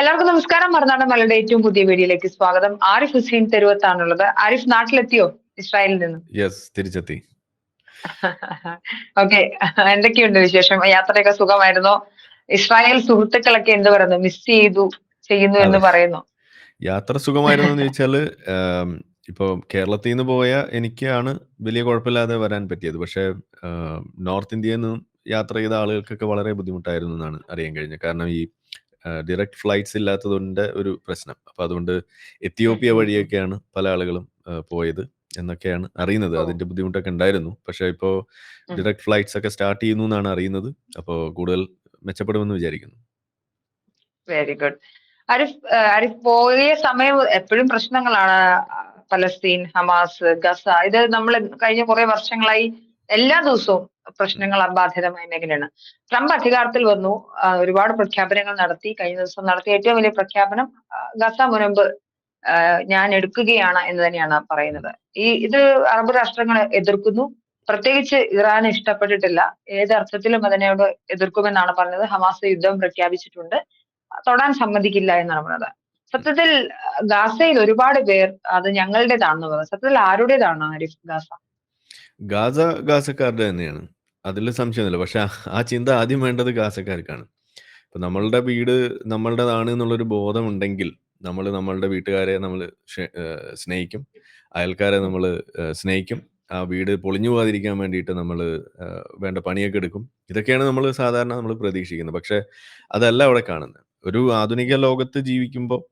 എല്ലാവർക്കും നമസ്കാരം. മറുനാടൻ മലയുടെ ഏറ്റവും പുതിയ വീഡിയോയിലേക്ക് സ്വാഗതം. ആരിഫ് ഹുസൈൻ തെരുവത്താണുള്ളത്. ആരിഫ് നാട്ടിലെത്തിയോ? ഇസ്രായേലിൽ നിന്ന്. യെസ് തിരിച്ചെത്തി. ഓക്കെ എന്തൊക്കെയുണ്ട് വിശേഷം? യാത്രയൊക്കെ സുഖമായിരുന്നോ? ഇസ്രായേൽ സുഹൃത്തുക്കളൊക്കെ എന്ത് പറയുന്നു? മിസ് ചെയ്തു ചെയ്യുന്നു എന്ന്. പറയുന്നു. യാത്ര സുഖമായിരുന്നു എന്ന് ചോദിച്ചാൽ ആം, ഇപ്പൊ കേരളത്തിൽ നിന്ന് പോയ എനിക്കാണ് വലിയ കുഴപ്പമില്ലാതെ വരാൻ പറ്റിയത്. പക്ഷേ നോർത്ത് ഇന്ത്യയിൽ നിന്നും യാത്ര ചെയ്ത ആളുകൾക്കൊക്കെ വളരെ ബുദ്ധിമുട്ടായിരുന്നു എന്നാണ് അറിയാൻ കഴിഞ്ഞത്. കാരണം ഈ ഡയറക്റ്റ് ഫ്ലൈറ്റ്സ് ഇല്ലാത്തതുകൊണ്ട് ഒരു പ്രശ്നം. അപ്പൊ അതുകൊണ്ട് എത്തിയോപ്യ. വഴിയൊക്കെയാണ് പല ആളുകളും പോയത് എന്നൊക്കെയാണ് അറിയുന്നത്. അതിന്റെ ബുദ്ധിമുട്ടൊക്കെ ഉണ്ടായിരുന്നു. പക്ഷെ ഇപ്പോൾ. ഡയറക്റ്റ് ഫ്ലൈറ്റ്സ് ഒക്കെ സ്റ്റാർട്ട് ചെയ്യുന്നു എന്നാണ് അറിയുന്നത്. അപ്പോൾ കൂടുതൽ മെച്ചപ്പെടുമെന്ന് വിചാരിക്കുന്നു. വെരി ഗുഡ് അരിഫ് അരിഫ് പോയ സമയം എപ്പോഴും പ്രശ്നങ്ങളാണ് പലസ്തീൻ ഹമാസ് ഗസ. ഇത് നമ്മൾ കഴിഞ്ഞ കുറെ വർഷങ്ങളായി എല്ലാ ദിവസവും പ്രശ്നങ്ങൾ അബാധിതമായ മേഖലയാണ്. ട്രംപ് അധികാരത്തിൽ വന്നു ഒരുപാട് പ്രഖ്യാപനങ്ങൾ നടത്തി കഴിഞ്ഞ ദിവസം നടത്തിയ ഏറ്റവും വലിയ പ്രഖ്യാപനം ഗസ മുനമ്പ് ഞാൻ എടുക്കുകയാണ് എന്ന് തന്നെയാണ് പറയുന്നത്. ഈ ഇത് അറബ് രാഷ്ട്രങ്ങൾ എതിർക്കുന്നു. പ്രത്യേകിച്ച് ഇറാൻ ഇഷ്ടപ്പെട്ടിട്ടില്ല. ഏത് അർത്ഥത്തിലും അതിനോട് എതിർക്കുമെന്നാണ് പറഞ്ഞത്. ഹമാസ് യുദ്ധം പ്രഖ്യാപിച്ചിട്ടുണ്ട്. തൊടാൻ സമ്മതിക്കില്ല എന്നാണ് പറഞ്ഞത്. സത്യത്തിൽ ഗാസയിൽ ഒരുപാട് പേർ അത് ഞങ്ങളുടേതാണെന്ന് പറഞ്ഞു. സത്യത്തിൽ ആരുടേതാണ് ആരിഫ് ഗാസ? ഗാസ ഗാസക്കാരുടെ തന്നെയാണ്. അതിൽ സംശയമൊന്നുമില്ല പക്ഷെ ആ- ചിന്ത ആദ്യം വേണ്ടത് ഗാസക്കാർക്കാണ്. ഇപ്പൊ നമ്മളുടെ വീട് നമ്മളുടേതാണ് എന്നുള്ളൊരു ബോധം ഉണ്ടെങ്കിൽ നമ്മൾ നമ്മളുടെ വീട്ടുകാരെ നമ്മൾ സ്നേഹിക്കും. അയൽക്കാരെ നമ്മൾ സ്നേഹിക്കും. ആ വീട് പൊളിഞ്ഞു പോകാതിരിക്കാൻ വേണ്ടിയിട്ട് നമ്മൾ വേണ്ട പണിയൊക്കെ എടുക്കും. ഇതൊക്കെയാണ് നമ്മൾ സാധാരണ നമ്മൾ പ്രതീക്ഷിക്കുന്നത്. പക്ഷെ അതല്ല അവിടെ കാണുന്നത്. ഒരു ആധുനിക ലോകത്ത് ജീവിക്കുമ്പോൾ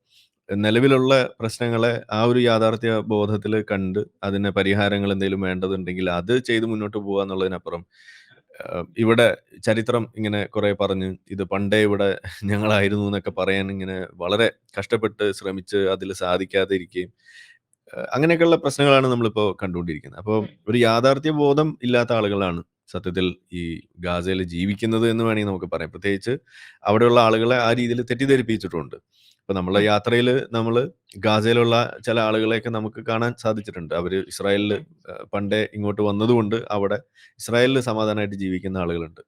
നിലവിലുള്ള പ്രശ്നങ്ങളെ ആ ഒരു യാഥാർത്ഥ്യ ബോധത്തിൽ കണ്ട് അതിന് പരിഹാരങ്ങൾ എന്തെങ്കിലും വേണ്ടതുണ്ടെങ്കിൽ അത് ചെയ്ത് മുന്നോട്ട് പോകുക എന്നുള്ളതിനപ്പുറം ഇവിടെ ചരിത്രം ഇങ്ങനെ കുറെ പറഞ്ഞ് ഇത് പണ്ടേ ഇവിടെ ഞങ്ങളായിരുന്നു എന്നൊക്കെ പറയാൻ ഇങ്ങനെ വളരെ കഷ്ടപ്പെട്ട് ശ്രമിച്ച് അതിൽ സാധിക്കാതെ ഇരിക്കുകയും അങ്ങനെയൊക്കെയുള്ള പ്രശ്നങ്ങളാണ് നമ്മളിപ്പോൾ കണ്ടുകൊണ്ടിരിക്കുന്നത്. അപ്പോൾ ഒരു യാഥാർത്ഥ്യ ബോധം ഇല്ലാത്ത ആളുകളാണ് സത്യത്തിൽ ഈ ഗാസയിൽ ജീവിക്കുന്നത് എന്ന് വേണമെങ്കിൽ നമുക്ക് പറയാം. പ്രത്യേകിച്ച് അവിടെയുള്ള ആളുകളെ ആ രീതിയിൽ തെറ്റിദ്ധരിപ്പിച്ചിട്ടുണ്ട്. ഇപ്പൊ നമ്മളെ യാത്രയിൽ നമ്മൾ ഗാസയിലുള്ള ചില ആളുകളെയൊക്കെ നമുക്ക് കാണാൻ സാധിച്ചിട്ടുണ്ട്. അവർ ഇസ്രായേലിൽ പണ്ടേ ഇങ്ങോട്ട് വന്നതുകൊണ്ട് അവിടെ ഇസ്രായേലിൽ സമാധാനമായിട്ട് ജീവിക്കുന്ന ആളുകളുണ്ട്.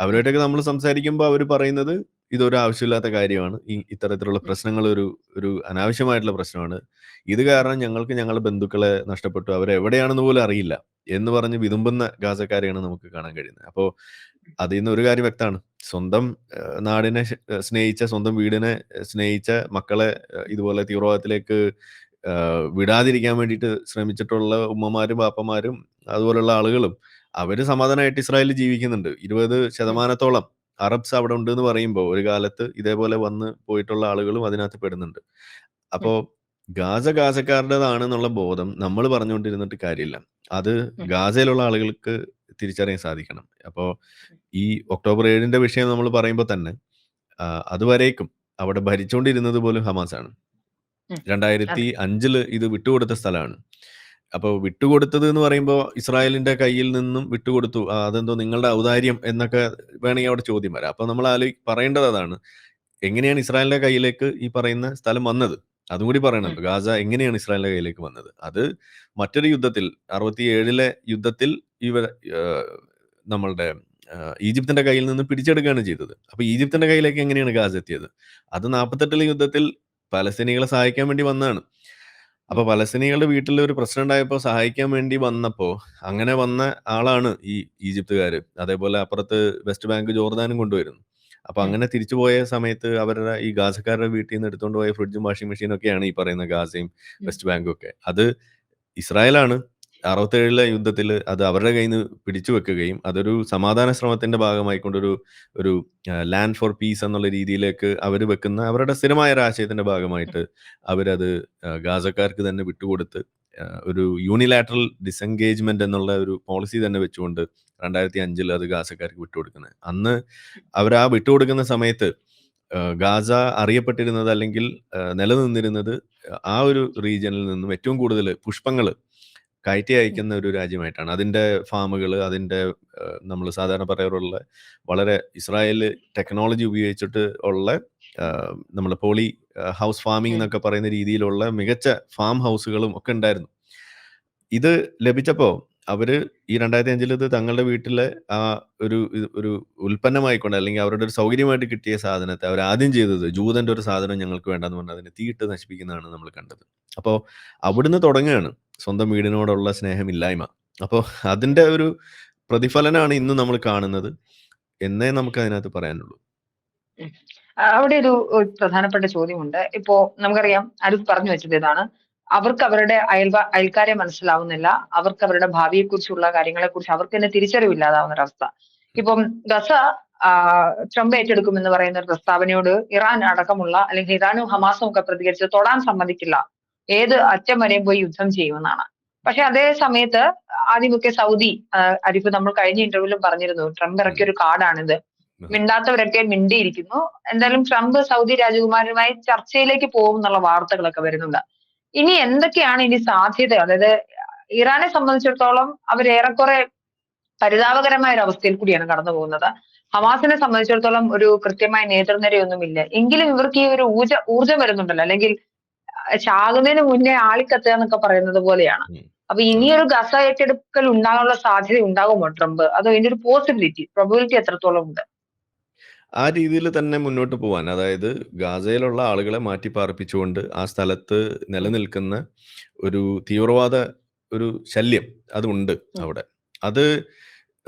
അവരുമായിട്ടൊക്കെ നമ്മൾ സംസാരിക്കുമ്പോൾ അവർ പറയുന്നത് ഇതൊരു ആവശ്യമില്ലാത്ത കാര്യമാണ്. ഈ ഇത്തരത്തിലുള്ള പ്രശ്നങ്ങൾ ഒരു ഒരു അനാവശ്യമായിട്ടുള്ള പ്രശ്നമാണ്. ഇത് കാരണം ഞങ്ങൾക്ക് ഞങ്ങളുടെ ബന്ധുക്കളെ നഷ്ടപ്പെട്ടു. അവരെവിടെയാണെന്ന് പോലും അറിയില്ല എന്ന് പറഞ്ഞ് വിതുമ്പുന്ന ഗാസക്കാരെയാണ് നമുക്ക് കാണാൻ കഴിയുന്നത്. അപ്പോൾ അതിൽ നിന്ന് ഒരു കാര്യം വ്യക്തമാണ്. സ്വന്തം നാടിനെ സ്നേഹിച്ച സ്വന്തം വീടിനെ സ്നേഹിച്ച മക്കളെ ഇതുപോലെ തീവ്രവാദത്തിലേക്ക് വിടാതിരിക്കാൻ വേണ്ടിയിട്ട് ശ്രമിച്ചിട്ടുള്ള ഉമ്മമാരും പാപ്പമാരും അതുപോലുള്ള ആളുകളും അവർ സമാധാനമായിട്ട് ഇസ്രായേലിൽ ജീവിക്കുന്നുണ്ട്. ഇരുപത് ശതമാനത്തോളം അറബ്സ് അവിടെ ഉണ്ട് എന്ന് പറയുമ്പോൾ ഒരു കാലത്ത് ഇതേപോലെ വന്ന് പോയിട്ടുള്ള ആളുകളും അതിനകത്ത് പെടുന്നുണ്ട്. അപ്പോ ഗാസ ഗാസക്കാരുടേതാണെന്നുള്ള ബോധം നമ്മൾ പറഞ്ഞുകൊണ്ടിരുന്നിട്ട് കാര്യമില്ല. അത് ഗാസയിലുള്ള ആളുകൾക്ക് തിരിച്ചറിയാൻ സാധിക്കണം. അപ്പോൾ ഈ ഒക്ടോബർ ഏഴിന്റെ വിഷയം നമ്മൾ പറയുമ്പോൾ തന്നെ അതുവരേക്കും അവിടെ ഭരിച്ചുകൊണ്ടിരുന്നത് പോലും ഹമാസാണ്. ഉം. രണ്ടായിരത്തി അഞ്ചിൽ ഇത് വിട്ടുകൊടുത്ത സ്ഥലമാണ്. അപ്പോൾ വിട്ടുകൊടുത്തത് എന്ന് പറയുമ്പോൾ ഇസ്രായേലിന്റെ കയ്യിൽ നിന്നും വിട്ടുകൊടുത്തു. അതെന്തോ നിങ്ങളുടെ ഔദാര്യം എന്നൊക്കെ വേണമെങ്കിൽ അവിടെ ചോദ്യം വരാം. അപ്പോൾ നമ്മൾ ആലോചി പറയേണ്ടത് അതാണ് എങ്ങനെയാണ് ഇസ്രായേലിന്റെ കയ്യിലേക്ക് ഈ പറയുന്ന സ്ഥലം വന്നത്? അതും കൂടി പറയണല്ലോ ഗാസ എങ്ങനെയാണ് ഇസ്രായേലിന്റെ കയ്യിലേക്ക് വന്നത്? അത് മറ്റൊരു യുദ്ധത്തിൽ അറുപത്തി ഏഴിലെ യുദ്ധത്തിൽ ഇവർ നമ്മളുടെ ഈജിപ്തിന്റെ കയ്യിൽ നിന്ന് പിടിച്ചെടുക്കുകയാണ് ചെയ്തത്. അപ്പൊ ഈജിപ്തിന്റെ കയ്യിലേക്ക് എങ്ങനെയാണ് ഗാസ എത്തിയത്? അത് നാൽപ്പത്തെട്ടിലെ യുദ്ധത്തിൽ പലസ്തീനികളെ സഹായിക്കാൻ വേണ്ടി വന്നതാണ്. അപ്പോൾ പലസ്തീനികളുടെ വീട്ടിൽ ഒരു പ്രശ്നം ഉണ്ടായപ്പോൾ സഹായിക്കാൻ വേണ്ടി വന്നപ്പോൾ അങ്ങനെ വന്ന ആളാണ് ഈ ഈജിപ്തുകാർ അതേപോലെ അപ്പുറത്ത് വെസ്റ്റ് ബാങ്ക് ജോർദാനും കൊണ്ടുവരുന്നു. അപ്പൊ അങ്ങനെ തിരിച്ചു പോയ സമയത്ത് അവരുടെ ഈ ഗാസക്കാരുടെ വീട്ടിൽ നിന്ന് എടുത്തുകൊണ്ട് പോയ ഫ്രിഡ്ജും വാഷിംഗ് മെഷീനും ഒക്കെയാണ് ഈ പറയുന്ന ഗാസയും വെസ്റ്റ് ബാങ്കും ഒക്കെ. അത് ഇസ്രായേലാണ്. അറുപത്തേഴിലെ യുദ്ധത്തിൽ അത് അവരുടെ കയ്യിൽ നിന്ന് പിടിച്ചു വെക്കുകയും അതൊരു സമാധാന ശ്രമത്തിന്റെ ഭാഗമായിക്കൊണ്ടൊരു ഒരു ലാൻഡ് ഫോർ പീസ് എന്നുള്ള രീതിയിലേക്ക് അവർ വെക്കുന്ന അവരുടെ സ്ഥിരമായ ഒരു ആശയത്തിന്റെ ഭാഗമായിട്ട് അവരത് ഗാസക്കാർക്ക് തന്നെ വിട്ടുകൊടുത്ത് ഒരു യൂണിലാറ്ററൽ ഡിസെൻഗേജ്മെന്റ് എന്നുള്ള ഒരു പോളിസി തന്നെ വെച്ചുകൊണ്ട് രണ്ടായിരത്തി അഞ്ചിൽ അത് ഗാസക്കാർക്ക് വിട്ടുകൊടുക്കുന്നത്. അന്ന് അവർ ആ വിട്ടുകൊടുക്കുന്ന സമയത്ത് ഗാസ അറിയപ്പെട്ടിരുന്നത് അല്ലെങ്കിൽ നിലനിന്നിരുന്നത് ആ ഒരു റീജിയനിൽ നിന്നും ഏറ്റവും കൂടുതൽ പുഷ്പങ്ങൾ കയറ്റി അയക്കുന്ന ഒരു രാജ്യമായിട്ടാണ് അതിന്റെ ഫാമുകൾ അതിന്റെ നമ്മൾ സാധാരണ പറയാറുള്ള വളരെ ഇസ്രായേൽ ടെക്നോളജി ഉപയോഗിച്ചിട്ട് ഉള്ള നമ്മൾ പോളി ഹൗസ് ഫാമിംഗ്. എന്നൊക്കെ പറയുന്ന രീതിയിലുള്ള മികച്ച ഫാം ഹൗസുകളും ഒക്കെ ഉണ്ടായിരുന്നു ഇത് ലഭിച്ചപ്പോൾ അവർ ഈ 2005 ഇത് തങ്ങളുടെ വീട്ടിലെ ആ ഒരു ഇത് ഒരു ഉൽപ്പന്നമായിക്കൊണ്ട് അല്ലെങ്കിൽ അവരുടെ ഒരു സൗകര്യമായിട്ട് കിട്ടിയ സാധനത്തെ അവർ അവരാദ്യം ചെയ്തത് ജൂതന്റെ ഒരു സാധനം ഞങ്ങൾക്ക് വേണ്ടാന്ന് പറഞ്ഞ് അതിനെ തീയിട്ട് നശിപ്പിക്കുന്നതാണ് നമ്മൾ കണ്ടത്. അപ്പോൾ അവിടുന്ന് തുടങ്ങുകയാണ് സ്വന്തം വീടിനോടുള്ള സ്നേഹമില്ലായ്മ. അപ്പോൾ അതിന്റെ ഒരു പ്രതിഫലനാണ് ഇന്ന് നമ്മൾ കാണുന്നത് എന്നേ നമുക്ക് അതിനകത്ത് പറയാനുള്ളൂ. അവിടെ ഒരു പ്രധാനപ്പെട്ട ചോദ്യമുണ്ട്. ഇപ്പോ നമുക്കറിയാം അരുത് പറഞ്ഞു വെച്ചത് ഇതാണ്. അവർക്ക് അവരുടെ അയൽവ അയൽക്കാരെ മനസ്സിലാവുന്നില്ല. അവർക്ക് അവരുടെ ഭാവിയെ കുറിച്ചുള്ള കാര്യങ്ങളെ കുറിച്ച് അവർക്ക് തന്നെ തിരിച്ചറിവില്ലാതാവുന്ന ഒരവസ്ഥ. ഇപ്പം ഗസ ട്രംപ് ഏറ്റെടുക്കുമെന്ന് പറയുന്ന ഒരു പ്രസ്താവനയോട് ഇറാൻ അടക്കമുള്ള അല്ലെങ്കിൽ ഇറാനും ഹമാസും ഒക്കെ പ്രതികരിച്ച് തൊടാൻ സമ്മതിക്കില്ല. ഏത് അറ്റം വരെയും പോയി യുദ്ധം ചെയ്യുമെന്നാണ്. പക്ഷെ അതേ സമയത്ത് ആദ്യമൊക്കെ സൗദി അരിഫ് നമ്മൾ കഴിഞ്ഞ ഇന്റർവ്യൂലും പറഞ്ഞിരുന്നു. ട്രംപ് ഇറക്കിയ ഒരു കാർഡാണിത്. മിണ്ടാത്തവരൊക്കെ മിണ്ടിയിരിക്കുന്നു. എന്തായാലും ട്രംപ് സൗദി രാജകുമാരനുമായി ചർച്ചയിലേക്ക് പോകും എന്നുള്ള വാർത്തകളൊക്കെ വരുന്നുണ്ട്. ഇനി എന്തൊക്കെയാണ് ഇനി സാധ്യത? അതായത് ഇറാനെ സംബന്ധിച്ചിടത്തോളം അവരേറെക്കുറെ പരിതാപകരമായ ഒരു അവസ്ഥയിൽ കൂടിയാണ് കടന്നു പോകുന്നത്. ഹമാസിനെ സംബന്ധിച്ചിടത്തോളം ഒരു കൃത്യമായ നേതൃനിരയൊന്നുമില്ല. എങ്കിലും ഇവർക്ക് ഈ ഒരു ഊർജ ഊർജം വരുന്നുണ്ടല്ലോ. അല്ലെങ്കിൽ ചാകുന്നതിന് മുന്നേ ആളിക്കത്തുക എന്നൊക്കെ പറയുന്നത് പോലെയാണ്. അപ്പൊ ഇനിയൊരു ഗസ ഏറ്റെടുക്കൽ ഉണ്ടാകാനുള്ള സാധ്യത ഉണ്ടാകുമോ ട്രംപ്? അതോ ഇതിന്റെ ഒരു പോസിബിലിറ്റി, പ്രോബബിലിറ്റി എത്രത്തോളം ഉണ്ട്? ആ രീതിയിൽ തന്നെ മുന്നോട്ട് പോവാൻ അതായത് ഗാസയിലുള്ള ആളുകളെ മാറ്റി പാർപ്പിച്ചുകൊണ്ട് ആ സ്ഥലത്ത് നിലനിൽക്കുന്ന ഒരു തീവ്രവാദ ഒരു ശല്യം അതുണ്ട് അവിടെ. അത്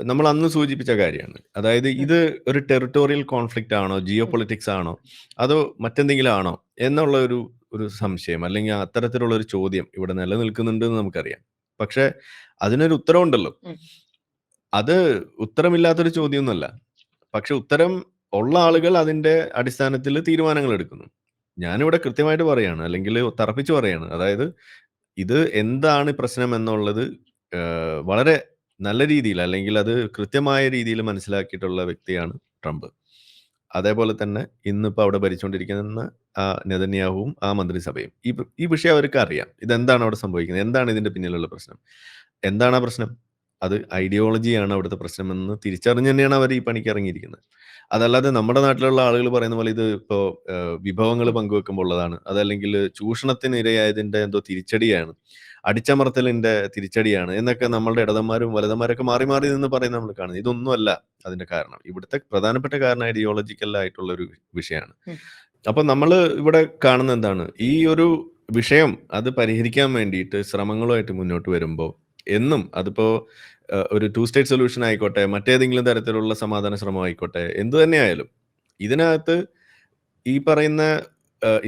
നമ്മൾ അന്ന് സൂചിപ്പിച്ച കാര്യമാണ്. അതായത് ഇത് ഒരു ടെറിട്ടോറിയൽ കോൺഫ്ലിക്റ്റ് ആണോ? ജിയോ പൊളിറ്റിക്സ് ആണോ? അതോ മറ്റെന്തെങ്കിലും ആണോ? എന്നുള്ള ഒരു ഒരു സംശയം അല്ലെങ്കിൽ അത്തരത്തിലുള്ള ഒരു ചോദ്യം ഇവിടെ നിലനിൽക്കുന്നുണ്ട് എന്ന് നമുക്കറിയാം. പക്ഷെ അതിനൊരു ഉത്തരവുണ്ടല്ലോ. അത് ഉത്തരമില്ലാത്തൊരു ചോദ്യമൊന്നുമല്ല. പക്ഷെ ഉത്തരം ഉള്ള ആളുകൾ അതിന്റെ അടിസ്ഥാനത്തിൽ തീരുമാനങ്ങൾ എടുക്കുന്നു. ഞാനിവിടെ കൃത്യമായിട്ട് പറയാണ് അല്ലെങ്കിൽ തറപ്പിച്ച് പറയാണ്. അതായത് ഇത് എന്താണ് പ്രശ്നം എന്നുള്ളത് വളരെ നല്ല രീതിയിൽ അല്ലെങ്കിൽ അത് കൃത്യമായ രീതിയിൽ മനസ്സിലാക്കിയിട്ടുള്ള വ്യക്തിയാണ് ട്രംപ്. അതേപോലെ തന്നെ ഇന്നിപ്പോൾ അവിടെ ഭരിച്ചുകൊണ്ടിരിക്കുന്ന ആ നെതന്യാഹുവും ആ മന്ത്രിസഭയും. ഈ ഈ വിഷയം അവർക്ക് അറിയാം. ഇതെന്താണ് അവിടെ സംഭവിക്കുന്നത്? എന്താണ് ഇതിന്റെ പിന്നിലുള്ള പ്രശ്നം? എന്താണ് ആ പ്രശ്നം? അത് ഐഡിയോളജിയാണ് അവിടുത്തെ പ്രശ്നമെന്ന് തിരിച്ചറിഞ്ഞ് തന്നെയാണ് അവർ ഈ പണിക്ക് ഇറങ്ങിയിരിക്കുന്നത്. അതല്ലാതെ നമ്മുടെ നാട്ടിലുള്ള ആളുകൾ പറയുന്ന പോലെ ഇത് ഇപ്പോൾ വിഭവങ്ങൾ പങ്കുവെക്കുമ്പോൾ ഉള്ളതാണ്. അതല്ലെങ്കിൽ ചൂഷണത്തിന് ഇരയായതിന്റെ എന്തോ തിരിച്ചടിയാണ്. അടിച്ചമർത്തലിന്റെ തിരിച്ചടിയാണ് എന്നൊക്കെ നമ്മളുടെ ഇടതന്മാരും വലതന്മാരൊക്കെ മാറി മാറി നിന്ന് പറയുന്നത് നമ്മൾ കാണുന്നത്. ഇതൊന്നുമല്ല അതിന്റെ കാരണം. ഇവിടുത്തെ പ്രധാനപ്പെട്ട കാരണം ഐഡിയോളജിക്കൽ ആയിട്ടുള്ള ഒരു വിഷയമാണ്. അപ്പൊ നമ്മൾ ഇവിടെ കാണുന്ന എന്താണ്? ഈ ഒരു വിഷയം അത് പരിഹരിക്കാൻ വേണ്ടിയിട്ട് ശ്രമങ്ങളുമായിട്ട് മുന്നോട്ട് വരുമ്പോൾ എന്നും അതിപ്പോ ഒരു ടു സ്റ്റേറ്റ് സൊല്യൂഷൻ ആയിക്കോട്ടെ, മറ്റേതെങ്കിലും തരത്തിലുള്ള സമാധാന ശ്രമം ആയിക്കോട്ടെ, എന്തു തന്നെയായാലും ഇതിനകത്ത് ഈ പറയുന്ന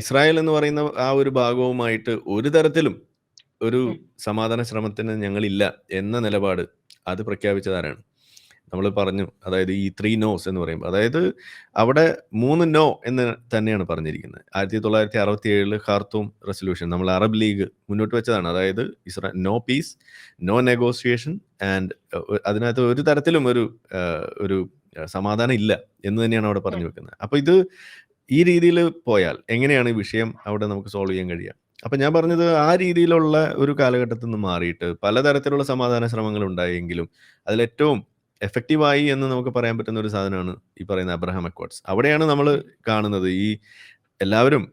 ഇസ്രായേൽ എന്ന് പറയുന്ന ആ ഒരു ഭാഗവുമായിട്ട് ഒരു തരത്തിലും ഒരു. സമാധാന ശ്രമത്തിന് ഞങ്ങളില്ല എന്ന നിലപാട് അത് പ്രഖ്യാപിച്ചതാരാണ്? നമ്മൾ പറഞ്ഞു. അതായത് ഈ ത്രീ നോസ് എന്ന് പറയുമ്പോൾ അതായത് അവിടെ മൂന്ന് നോ എന്ന് തന്നെയാണ് പറഞ്ഞിരിക്കുന്നത്. 1967 ഖാർത്തൂം റെസൊല്യൂഷൻ നമ്മൾ അറബ് ലീഗ് മുന്നോട്ട് വെച്ചതാണ്. അതായത് Isra no peace, no negotiation and അതിനകത്ത് ഒരു തരത്തിലും ഒരു ഒരു സമാധാനം ഇല്ല എന്ന് തന്നെയാണ് അവിടെ. പറഞ്ഞു വെക്കുന്നത്. അപ്പൊ ഇത് ഈ രീതിയിൽ പോയാൽ എങ്ങനെയാണ് ഈ വിഷയം അവിടെ നമുക്ക് സോൾവ് ചെയ്യാൻ കഴിയുക? അപ്പൊ ഞാൻ പറഞ്ഞത് ആ രീതിയിലുള്ള ഒരു കാലഘട്ടത്തിൽ നിന്ന് മാറിയിട്ട് പലതരത്തിലുള്ള സമാധാന ശ്രമങ്ങൾ ഉണ്ടായെങ്കിലും അതിലേറ്റവും എഫക്റ്റീവായി എന്ന് നമുക്ക് പറയാൻ പറ്റുന്ന ഒരു സാധനമാണ് ഈ പറയുന്ന അബ്രഹാം അക്കോർഡ്സ്. അവിടെയാണ് നമ്മൾ കാണുന്നത് ഈ എല്ലാവരും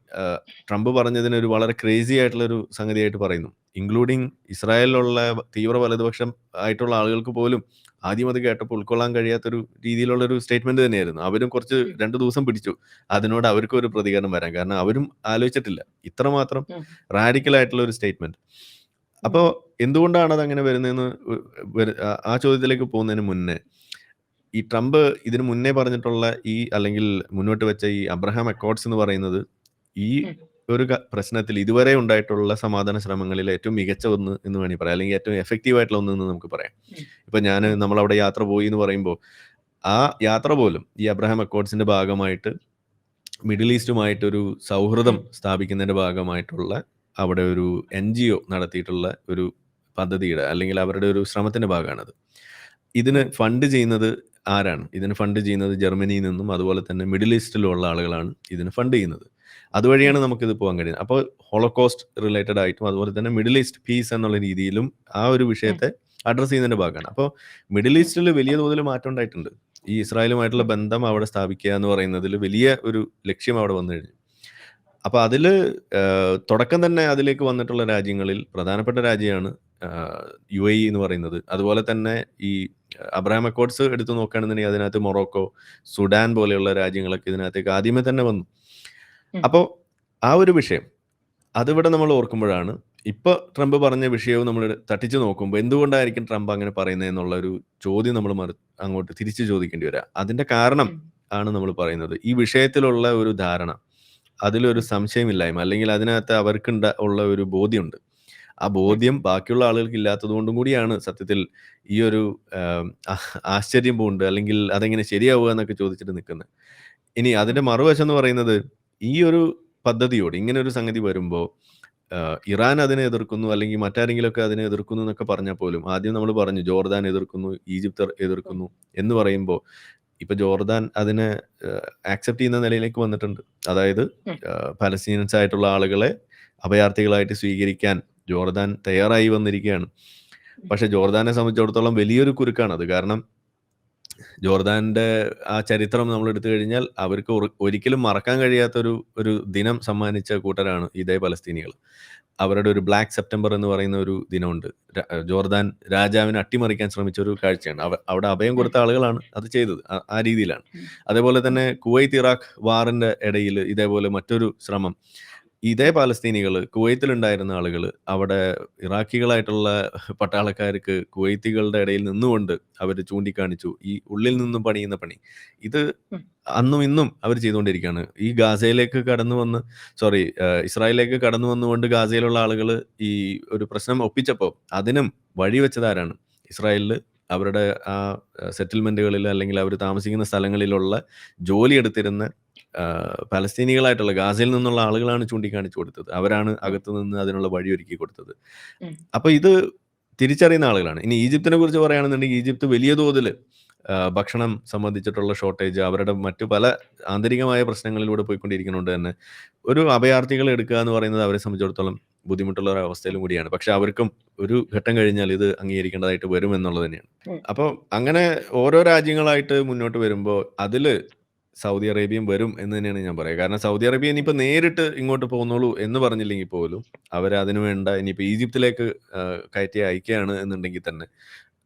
ട്രംപ് പറഞ്ഞതിന് ഒരു വളരെ ക്രേസി ആയിട്ടുള്ള ഒരു സംഗതിയായിട്ട് പറയുന്നു. ഇൻക്ലൂഡിങ് ഇസ്രായേലിലുള്ള തീവ്ര വലതുപക്ഷം ആയിട്ടുള്ള ആളുകൾക്ക് പോലും ആദ്യം അത് കേട്ടപ്പോൾ ഉൾക്കൊള്ളാൻ കഴിയാത്തൊരു രീതിയിലുള്ള ഒരു സ്റ്റേറ്റ്മെന്റ് തന്നെയായിരുന്നു. അവരും കുറച്ച് രണ്ട് ദിവസം പിടിച്ചു. അതിനോട് അവർക്ക് ഒരു പ്രതികരണം വരാൻ. കാരണം അവരും ആലോചിച്ചിട്ടില്ല. ഇത്രമാത്രം. റാഡിക്കൽ ആയിട്ടുള്ള ഒരു സ്റ്റേറ്റ്മെന്റ്. അപ്പോൾ അപ്പോ എന്തുകൊണ്ടാണ് അങ്ങനെ വരുന്നതെന്ന് ആ ചോദ്യത്തിലേക്ക് പോകുന്നതിന് മുന്നേ ഈ ട്രംപ് ഇതിനു മുന്നേ പറഞ്ഞിട്ടുള്ള ഈ അല്ലെങ്കിൽ മുന്നോട്ട് വെച്ച ഈ അബ്രഹാം അക്കോർഡ്സ് എന്ന് പറയുന്നത് ഈ ഒരു പ്രശ്നത്തിൽ ഇതുവരെ ഉണ്ടായിട്ടുള്ള സമാധാന ശ്രമങ്ങളിൽ ഏറ്റവും മികച്ച ഒന്ന് എന്ന് വേണമെങ്കിൽ പറയാം. അല്ലെങ്കിൽ ഏറ്റവും എഫക്റ്റീവ് ആയിട്ടുള്ള ഒന്ന് എന്ന് നമുക്ക് പറയാം. ഇപ്പൊ ഞാൻ. നമ്മളവിടെ യാത്ര പോയി എന്ന് പറയുമ്പോൾ ആ യാത്ര പോലും ഈ അബ്രഹാം അക്കോർഡ്സിന്റെ ഭാഗമായിട്ട് മിഡിൽ ഈസ്റ്റുമായിട്ട് ഒരു സൗഹൃദം സ്ഥാപിക്കുന്നതിന്റെ ഭാഗമായിട്ടുള്ള അവിടെ ഒരു എൻ ജി ഒ നടത്തിയിട്ടുള്ള ഒരു പദ്ധതിയുടെ അല്ലെങ്കിൽ അവരുടെ ഒരു ശ്രമത്തിന്റെ ഭാഗമാണത്. ഇതിന് ഫണ്ട് ചെയ്യുന്നത് ആരാണ്? ഇതിന് ഫണ്ട് ചെയ്യുന്നത് ജർമ്മനിയിൽ നിന്നും അതുപോലെ തന്നെ മിഡിൽ ഈസ്റ്റിലുള്ള ആളുകളാണ് ഇതിന് ഫണ്ട് ചെയ്യുന്നത്. അതുവഴിയാണ്. നമുക്കിത് പോകാൻ കഴിയുന്നത്. അപ്പോൾ ഹോളോകോസ്റ്റ് റിലേറ്റഡ് ആയിട്ടും അതുപോലെ തന്നെ മിഡിൽ ഈസ്റ്റ് പീസ് എന്നുള്ള രീതിയിലും ആ ഒരു വിഷയത്തെ അഡ്രസ്സ് ചെയ്യുന്നതിന്റെ ഭാഗമാണ്. അപ്പോൾ മിഡിൽ. ഈസ്റ്റിൽ വലിയ തോതിൽ മാറ്റം ഉണ്ടായിട്ടുണ്ട്. ഈ ഇസ്രായേലുമായിട്ടുള്ള ബന്ധം അവിടെ സ്ഥാപിക്കുക എന്ന് പറയുന്നതിൽ വലിയ ഒരു ലക്ഷ്യം അവിടെ വന്നു കഴിഞ്ഞു. അപ്പോൾ അതിൽ തുടക്കം തന്നെ അതിലേക്ക് വന്നിട്ടുള്ള രാജ്യങ്ങളിൽ പ്രധാനപ്പെട്ട രാജ്യമാണ് ആഹ്, ഇ എന്ന് പറയുന്നത്. അതുപോലെ തന്നെ ഈ അബ്രഹാം അക്കോർഡ്സ് എടുത്തു നോക്കുകയാണെന്നുണ്ടെങ്കിൽ അതിനകത്ത് മൊറോക്കോ, സുഡാൻ പോലെയുള്ള രാജ്യങ്ങളൊക്കെ ഇതിനകത്തേക്ക് ആദ്യമേ തന്നെ വന്നു. അപ്പോൾ ആ ഒരു വിഷയം അതിവിടെ നമ്മൾ ഓർക്കുമ്പോഴാണ് ഇപ്പൊ ട്രംപ് പറഞ്ഞ വിഷയവും നമ്മൾ തട്ടിച്ചു നോക്കുമ്പോൾ എന്തുകൊണ്ടായിരിക്കും ട്രംപ് അങ്ങനെ പറയുന്നത് എന്നുള്ള ഒരു ചോദ്യം നമ്മൾ മറു അങ്ങോട്ട് തിരിച്ചു ചോദിക്കേണ്ടി വരാം അതിന്റെ കാരണം ആണ് നമ്മൾ പറയുന്നത്. ഈ വിഷയത്തിലുള്ള ഒരു ധാരണ, അതിലൊരു സംശയമില്ലായ്മ അല്ലെങ്കിൽ അതിനകത്ത് അവർക്കുണ്ട ഉള്ള ഒരു ബോധ്യമുണ്ട്. ആ ബോധ്യം ബാക്കിയുള്ള ആളുകൾക്ക് ഇല്ലാത്തത് കൊണ്ടും കൂടിയാണ് സത്യത്തിൽ ഈ ഒരു ആശ്ചര്യം പോകുന്നുണ്ട് അല്ലെങ്കിൽ അതെങ്ങനെ ശരിയാവുക എന്നൊക്കെ ചോദിച്ചിട്ട് നിൽക്കുന്നത്. ഇനി അതിന്റെ അതിന്റെ മറുവശം എന്ന് പറയുന്നത് ഈ ഒരു പദ്ധതിയോട് ഇങ്ങനെ ഒരു സംഗതി വരുമ്പോൾ ഇറാൻ അതിനെ എതിർക്കുന്നു അല്ലെങ്കിൽ മറ്റാരെങ്കിലുമൊക്കെ അതിനെ എതിർക്കുന്നു എന്നൊക്കെ പറഞ്ഞാൽ പോലും ആദ്യം നമ്മൾ പറഞ്ഞു ജോർദാൻ എതിർക്കുന്നു, ഈജിപ്ത് എതിർക്കുന്നു എന്ന് പറയുമ്പോൾ ഇപ്പൊ ജോർദാൻ അതിനെ ആക്സെപ്റ്റ് ചെയ്യുന്ന നിലയിലേക്ക് വന്നിട്ടുണ്ട്. അതായത് പലസ്തീനൻസ് ആയിട്ടുള്ള ആളുകളെ അഭയാർത്ഥികളായിട്ട് സ്വീകരിക്കാൻ ജോർദാൻ തയ്യാറായി വന്നിരിക്കുകയാണ്. പക്ഷെ ജോർദാനെ സംബന്ധിച്ചിടത്തോളം വലിയൊരു കുരുക്കാണ് അത് കാരണം ജോർദാന്റെ ആ ചരിത്രം നമ്മൾ എടുത്തു കഴിഞ്ഞാൽ അവർക്ക് ഒരിക്കലും മറക്കാൻ കഴിയാത്ത ഒരു ഒരു ദിനം സമ്മാനിച്ച കൂട്ടരാണ് ഇതേ പലസ്തീനികൾ. അവരുടെ ഒരു ബ്ലാക്ക് സെപ്റ്റംബർ എന്ന് പറയുന്ന ഒരു ദിനമുണ്ട്. ജോർദാൻ രാജാവിനെ അട്ടിമറിക്കാൻ ശ്രമിച്ച ഒരു കാഴ്ചയാണ്. അവ അവിടെ അഭയം കൊടുത്ത ആളുകളാണ് അത് ചെയ്തത്. ആ ആ രീതിയിലാണ്. അതേപോലെ തന്നെ കുവൈത്ത് ഇറാഖ് വാറിന്റെ ഇടയിൽ ഇതേപോലെ മറ്റൊരു ശ്രമം ഇതേ പാലസ്തീനികൾ കുവൈത്തിലുണ്ടായിരുന്ന ആളുകൾ അവിടെ ഇറാഖികളായിട്ടുള്ള പട്ടാളക്കാർക്ക് കുവൈത്തികളുടെ ഇടയിൽ നിന്നുകൊണ്ട് അവർ ചൂണ്ടിക്കാണിച്ചു ഈ ഉള്ളിൽ നിന്നും പണിയുന്ന പണി. ഇത് അന്നും ഇന്നും അവർ ചെയ്തുകൊണ്ടിരിക്കുകയാണ്. ഈ ഗാസയിലേക്ക് കടന്നു വന്ന് സോറി ഇസ്രായേലിലേക്ക് കടന്നു വന്നുകൊണ്ട് ഗാസയിലുള്ള ആളുകൾ ഈ ഒരു പ്രശ്നം ഒപ്പിച്ചപ്പോൾ അതിനും വഴിവെച്ചതാരാണ്? ഇസ്രായേലിൽ അവരുടെ ആ സെറ്റിൽമെന്റുകളിൽ അല്ലെങ്കിൽ അവർ താമസിക്കുന്ന സ്ഥലങ്ങളിലുള്ള ജോലി എടുത്തിരുന്ന പലസ്തീനികളായിട്ടുള്ള ഗാസയിൽ നിന്നുള്ള ആളുകളാണ് ചൂണ്ടിക്കാണിച്ചു കൊടുത്തത്. അവരാണ് അകത്തു നിന്ന് അതിനുള്ള വഴിയൊരുക്കി കൊടുത്തത്. അപ്പൊ ഇത് തിരിച്ചറിയുന്ന ആളുകളാണ്. ഇനി ഈജിപ്തിനെ കുറിച്ച് പറയുകയാണെന്നുണ്ടെങ്കിൽ ഈജിപ്ത് വലിയ തോതിൽ ഭക്ഷണം സംബന്ധിച്ചിട്ടുള്ള ഷോർട്ടേജ് അവരുടെ മറ്റു പല ആന്തരികമായ പ്രശ്നങ്ങളിലൂടെ പോയിക്കൊണ്ടിരിക്കുന്നുണ്ട് തന്നെ ഒരു അഭയാർത്ഥികൾ എടുക്കുക എന്ന് പറയുന്നത് അവരെ സംബന്ധിച്ചിടത്തോളം ബുദ്ധിമുട്ടുള്ള ഒരു അവസ്ഥയിലും കൂടിയാണ്. പക്ഷെ അവർക്കും ഒരു ഘട്ടം കഴിഞ്ഞാൽ ഇത് അംഗീകരിക്കേണ്ടതായിട്ട് വരും എന്നുള്ളത് തന്നെയാണ്. അപ്പോൾ അങ്ങനെ ഓരോ രാജ്യങ്ങളായിട്ട് മുന്നോട്ട് വരുമ്പോൾ അതിൽ സൗദി അറേബ്യയും വരും എന്ന് തന്നെയാണ് ഞാൻ പറയുക. കാരണം സൗദി അറേബ്യ ഇനിയിപ്പോൾ നേരിട്ട് ഇങ്ങോട്ട് പോകുന്നുള്ളൂ എന്ന് പറഞ്ഞില്ലെങ്കിൽ പോലും അവർ അതിനു വേണ്ട ഇനിയിപ്പോൾ ഈജിപ്തിലേക്ക് കയറ്റി അയക്കുകയാണ് എന്നുണ്ടെങ്കിൽ തന്നെ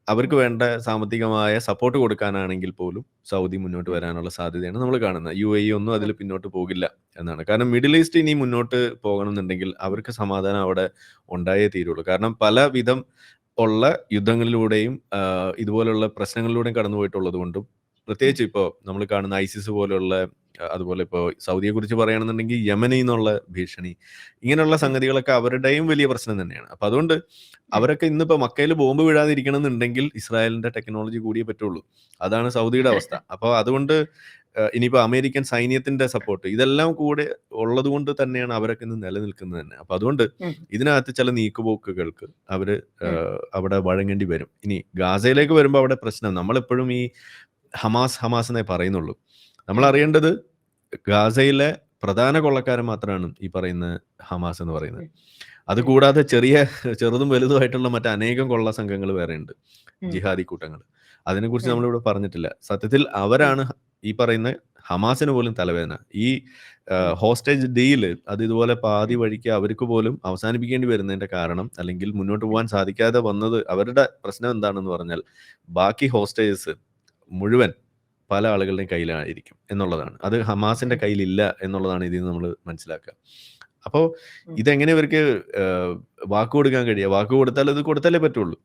അവർക്ക് വേണ്ട സാമ്പത്തികമായ സപ്പോർട്ട് കൊടുക്കാനാണെങ്കിൽ പോലും സൗദി മുന്നോട്ട് വരാനുള്ള സാധ്യതയാണ് നമ്മൾ കാണുന്നത്. യു യുഎഇ ഒന്നും അതിൽ പിന്നോട്ട് പോകില്ല എന്നാണ്. കാരണം മിഡിൽ ഈസ്റ്റ് ഇനി മുന്നോട്ട് പോകണം എന്നുണ്ടെങ്കിൽ അവർക്ക് സമാധാനം അവിടെ ഉണ്ടായേ തീരുള്ളൂ. കാരണം പലവിധം ഉള്ള യുദ്ധങ്ങളിലൂടെയും ഇതുപോലുള്ള പ്രശ്നങ്ങളിലൂടെയും കടന്നുപോയിട്ടുള്ളത് കൊണ്ടും. പ്രത്യേകിച്ച് ഇപ്പോൾ നമ്മൾ കാണുന്ന ഐസിസ് പോലുള്ള അതുപോലെ ഇപ്പോൾ സൗദിയെ കുറിച്ച് പറയുകയാണെന്നുണ്ടെങ്കിൽ യമനിൽ നിന്നുള്ള ഭീഷണി ഇങ്ങനെയുള്ള സംഗതികളൊക്കെ അവരുടെയും വലിയ പ്രശ്നം തന്നെയാണ്. അപ്പോൾ അതുകൊണ്ട് അവരൊക്കെ ഇന്നിപ്പോൾ മക്കയിൽ ബോംബ് വീഴാതിരിക്കണം എന്നുണ്ടെങ്കിൽ ഇസ്രായേലിന്റെ ടെക്നോളജി കൂടിയേ പറ്റുള്ളൂ. അതാണ് സൗദിയുടെ അവസ്ഥ. അപ്പോൾ അതുകൊണ്ട് ഇനിയിപ്പോൾ അമേരിക്കൻ സൈന്യത്തിന്റെ സപ്പോർട്ട് ഇതെല്ലാം കൂടെ ഉള്ളത് കൊണ്ട് തന്നെയാണ് അവരൊക്കെ ഇന്ന് നിലനിൽക്കുന്നത് തന്നെ. അപ്പോൾ അതുകൊണ്ട്. ഇതിനകത്ത് ചില നീക്കുപോക്കുകൾക്ക് അവർ ഉം. അവിടെ വഴങ്ങേണ്ടി വരും. ഇനി ഗാസയിലേക്ക് വരുമ്പോൾ അവിടെ പ്രശ്നം നമ്മളെപ്പോഴും ഈ ഹമാസ് ഹമാസ് എന്നേ പറയുന്നുള്ളൂ. നമ്മൾ അറിയേണ്ടത് ഗാസയിലെ പ്രധാന കൊള്ളക്കാരൻ മാത്രമാണ് ഈ പറയുന്ന ഹമാസ് എന്ന് പറയുന്നത്. അതുകൂടാതെ അത് കൂടാതെ ചെറിയ ചെറുതും വലുതുമായിട്ടുള്ള മറ്റനേകം കൊള്ള സംഘങ്ങൾ വേറെയുണ്ട്. ജിഹാദി കൂട്ടങ്ങൾ. അതിനെക്കുറിച്ച്. നമ്മളിവിടെ പറഞ്ഞിട്ടില്ല. സത്യത്തിൽ. അവരാണ് ഈ പറയുന്ന ഹമാസിന് പോലും തലവേദന. ഈ ഹോസ്റ്റേജ് ഡീൽ അത് ഇതുപോലെ പാതി വഴിക്ക് അവർക്ക് പോലും അവസാനിപ്പിക്കേണ്ടി വരുന്നതിന്റെ കാരണം അല്ലെങ്കിൽ മുന്നോട്ട് പോകാൻ സാധിക്കാതെ വന്നത് അവരുടെ പ്രശ്നം എന്താണെന്ന് പറഞ്ഞാൽ ബാക്കി ഹോസ്റ്റേജസ് മുഴുവൻ പല ആളുകളുടെയും കയ്യിലായിരിക്കും എന്നുള്ളതാണ്. അത് ഹമാസിന്റെ കയ്യിലില്ല എന്നുള്ളതാണ് ഇതിൽ നിന്ന് നമ്മൾ മനസ്സിലാക്കുക. അപ്പോൾ. ഇതെങ്ങനെ ഇവർക്ക് വാക്ക് കൊടുക്കാൻ കഴിയുക? വാക്ക് കൊടുത്താൽ അത് കൊടുത്താലേ പറ്റുള്ളൂ.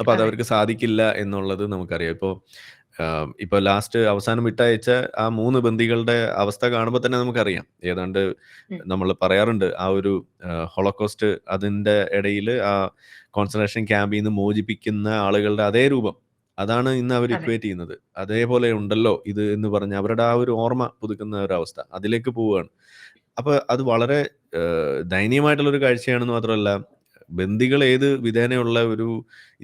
അപ്പോൾ അത് അവർക്ക് സാധിക്കില്ല എന്നുള്ളത് നമുക്കറിയാം. ഇപ്പോൾ ഇപ്പൊ ലാസ്റ്റ് അവസാനം വിട്ടയച്ച ആ മൂന്ന് ബന്ദികളുടെ അവസ്ഥ കാണുമ്പോൾ തന്നെ നമുക്കറിയാം. ഏതാണ്ട് നമ്മൾ പറയാറുണ്ട് ആ ഒരു ഹോളോകോസ്റ്റ് അതിന്റെ ഇടയിൽ ആ കോൺസെൻട്രേഷൻ ക്യാമ്പിൽ നിന്ന് മോചിപ്പിക്കുന്ന ആളുകളുടെ അതേ രൂപം. അതാണ് ഇന്ന് അവർ അതെ. ഇക്വേറ്റ് ചെയ്യുന്നത്. അതേപോലെ ഉണ്ടല്ലോ ഇത് എന്ന് പറഞ്ഞ് അവരുടെ ആ ഒരു ഓർമ്മ പുതുക്കുന്ന ഒരവസ്ഥ. അതിലേക്ക് പോവുകയാണ്. അപ്പൊ അത് വളരെ ദയനീയമായിട്ടുള്ള ഒരു കാഴ്ചയാണെന്ന് മാത്രമല്ല ബന്ദികൾ ഏത് വിധേനയുള്ള ഒരു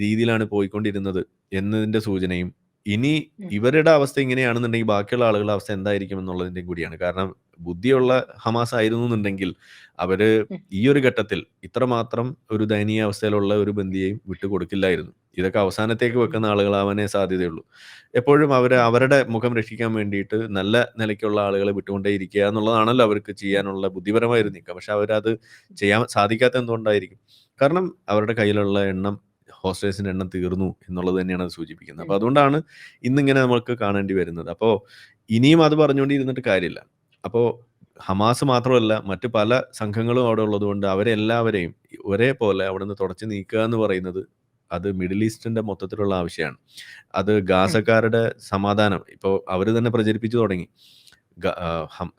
രീതിയിലാണ് പോയിക്കൊണ്ടിരുന്നത് എന്നതിന്റെ സൂചനയും ഇനി ഉം. ഇവരുടെ അവസ്ഥ ഇങ്ങനെയാണെന്നുണ്ടെങ്കിൽ ബാക്കിയുള്ള ആളുകളുടെ അവസ്ഥ എന്തായിരിക്കും എന്നുള്ളതിന്റെയും കൂടിയാണ്. കാരണം ബുദ്ധിയുള്ള ഹമാസ് ആയിരുന്നു എന്നുണ്ടെങ്കിൽ അവർ ഉം. ഈ ഒരു ഘട്ടത്തിൽ ഇത്രമാത്രം ഒരു ദയനീയ അവസ്ഥയിലുള്ള ഒരു ബന്ദിയെയും വിട്ടുകൊടുക്കില്ലായിരുന്നു. ഇതൊക്കെ അവസാനത്തേക്ക് വെക്കുന്ന ആളുകളാവാനേ സാധ്യതയുള്ളൂ. എപ്പോഴും അവർ അവരുടെ മുഖം രക്ഷിക്കാൻ വേണ്ടിയിട്ട് നല്ല നിലയ്ക്കുള്ള ആളുകളെ വിട്ടുകൊണ്ടേ ഇരിക്കുക എന്നുള്ളതാണല്ലോ അവർക്ക് ചെയ്യാനുള്ള ബുദ്ധിപരമായ ഒരു നീക്കം. പക്ഷെ അവരത് ചെയ്യാൻ സാധിക്കാത്ത എന്തുകൊണ്ടായിരിക്കും? കാരണം അവരുടെ കയ്യിലുള്ള എണ്ണം ഹോസ്റ്റേഴ്സിന്റെ എണ്ണം തീർന്നു എന്നുള്ളത് തന്നെയാണ് അത് സൂചിപ്പിക്കുന്നത്. അപ്പോൾ അതുകൊണ്ടാണ് ഇന്നിങ്ങനെ നമുക്ക് കാണേണ്ടി വരുന്നത്. അപ്പോൾ ഇനിയും അത് പറഞ്ഞുകൊണ്ടിരുന്നിട്ട് കാര്യമില്ല. അപ്പോൾ ഹമാസ് മാത്രമല്ല മറ്റു പല സംഘങ്ങളും അവിടെ ഉള്ളതുകൊണ്ട് അവരെല്ലാവരെയും ഒരേപോലെ അവിടെ നിന്ന് തുടച്ചു നീക്കുക എന്ന് പറയുന്നത് അത് മിഡിൽ ഈസ്റ്റിന്റെ മൊത്തത്തിലുള്ള ആവശ്യമാണ്. അത്. ഗാസക്കാരുടെ സമാധാനം ഇപ്പോ അവർ തന്നെ പ്രചരിപ്പിച്ചു തുടങ്ങി.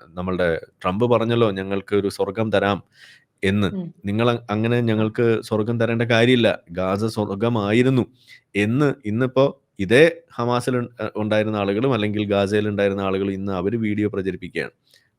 നമ്മളുടെ ട്രംപ് പറഞ്ഞല്ലോ ഞങ്ങൾക്ക് ഒരു സ്വർഗം തരാം എന്ന്. നിങ്ങൾ അങ്ങനെ ഞങ്ങൾക്ക് സ്വർഗം തരേണ്ട കാര്യമില്ല. ഗാസ സ്വർഗമായിരുന്നു എന്ന് ഇന്നിപ്പോ ഇതേ ഹമാസിൽ ഉണ്ടായിരുന്ന ആളുകളും അല്ലെങ്കിൽ ഗാസയിൽ ഉണ്ടായിരുന്ന ആളുകളും ഇന്ന് അവർ വീഡിയോ പ്രചരിപ്പിക്കുകയാണ്.